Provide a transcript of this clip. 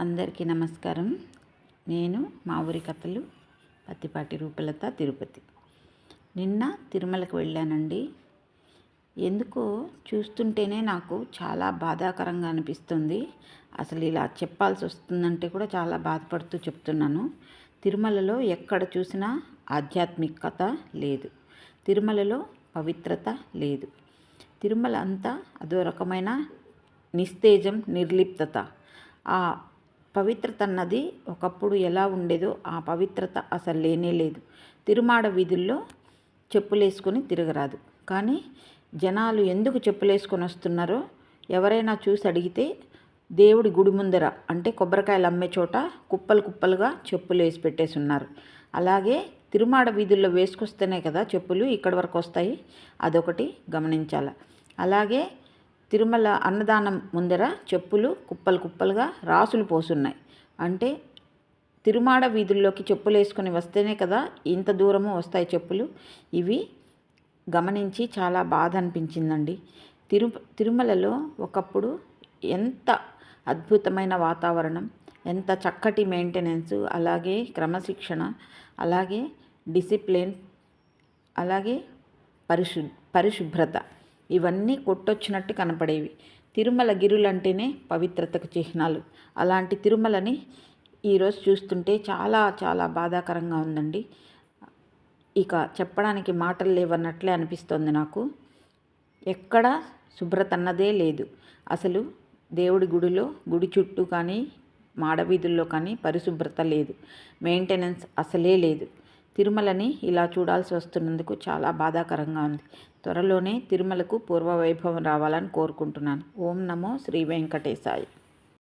అందరికీ నమస్కారం. నేను మా ఊరి కథలు పత్తిపాటి రూపలత తిరుపతి. నిన్న తిరుమలకు వెళ్ళానండి. ఎందుకో చూస్తుంటేనే నాకు చాలా బాధాకరంగా అనిపిస్తుంది. అసలు ఇలా చెప్పాల్సి వస్తుందంటే కూడా చాలా బాధపడుతూ చెప్తున్నాను. తిరుమలలో ఎక్కడ చూసినా ఆధ్యాత్మికత లేదు. తిరుమలలో పవిత్రత లేదు. తిరుమల అంతా అదో రకమైన నిస్తేజం నిర్లిప్తత. ఆ పవిత్రత అన్నది ఒకప్పుడు ఎలా ఉండేదో ఆ పవిత్రత అసలు లేనే లేదు. తిరుమాడ వీధుల్లో చెప్పులేసుకొని తిరగరాదు. కానీ జనాలు ఎందుకు చెప్పులేసుకొని వస్తున్నారో ఎవరైనా చూసి అడిగితే దేవుడి గుడి ముందర అంటే కొబ్బరికాయలు అమ్మే చోట కుప్పలు కుప్పలుగా చెప్పులు వేసి పెట్టేసి ఉన్నారు అలాగే తిరుమాడ వీధుల్లో వేసుకొస్తేనే కదా చెప్పులు ఇక్కడి వరకు వస్తాయి. అదొకటి గమనించాలి. అలాగే తిరుమల అన్నదానం ముందర చెప్పులు కుప్పలు కుప్పలుగా రాసులు పోసున్నాయి. అంటే తిరుమాడ వీధుల్లోకి చెప్పులు వేసుకొని వస్తేనే కదా ఇంత దూరము వస్తాయి చెప్పులు? ఇవి గమనించి చాలా బాధ అనిపించిందండి. తిరు తిరుమలలో ఒకప్పుడు ఎంత అద్భుతమైన వాతావరణం ఎంత చక్కటి మెయింటెనెన్స్ అలాగే క్రమశిక్షణ అలాగే డిసిప్లిన్ అలాగే పరిశు పరిశుభ్రత. ఇవన్నీ కొట్టొచ్చినట్టు కనపడేవి. తిరుమల గిరులంటేనే పవిత్రతకు చిహ్నాలు. అలాంటి తిరుమలని ఈరోజు చూస్తుంటే చాలా చాలా బాధాకరంగా ఉందండి. ఇక చెప్పడానికి మాటలు లేవన్నట్లే అనిపిస్తుంది నాకు. ఎక్కడ శుభ్రత అన్నదే లేదు. అసలు దేవుడి గుడిలో గుడి చుట్టూ కానీ మాడవీధుల్లో కానీ పరిశుభ్రత లేదు. మెయింటెనెన్స్ అసలే లేదు. తిరుమలని ఇలా చూడాల్సి వస్తున్నందుకు చాలా బాధాకరంగా ఉంది. త్వరలోనే తిరుమలకు పూర్వ వైభవం రావాలని కోరుకుంటున్నాను. ఓం నమో శ్రీ వెంకటేశాయ.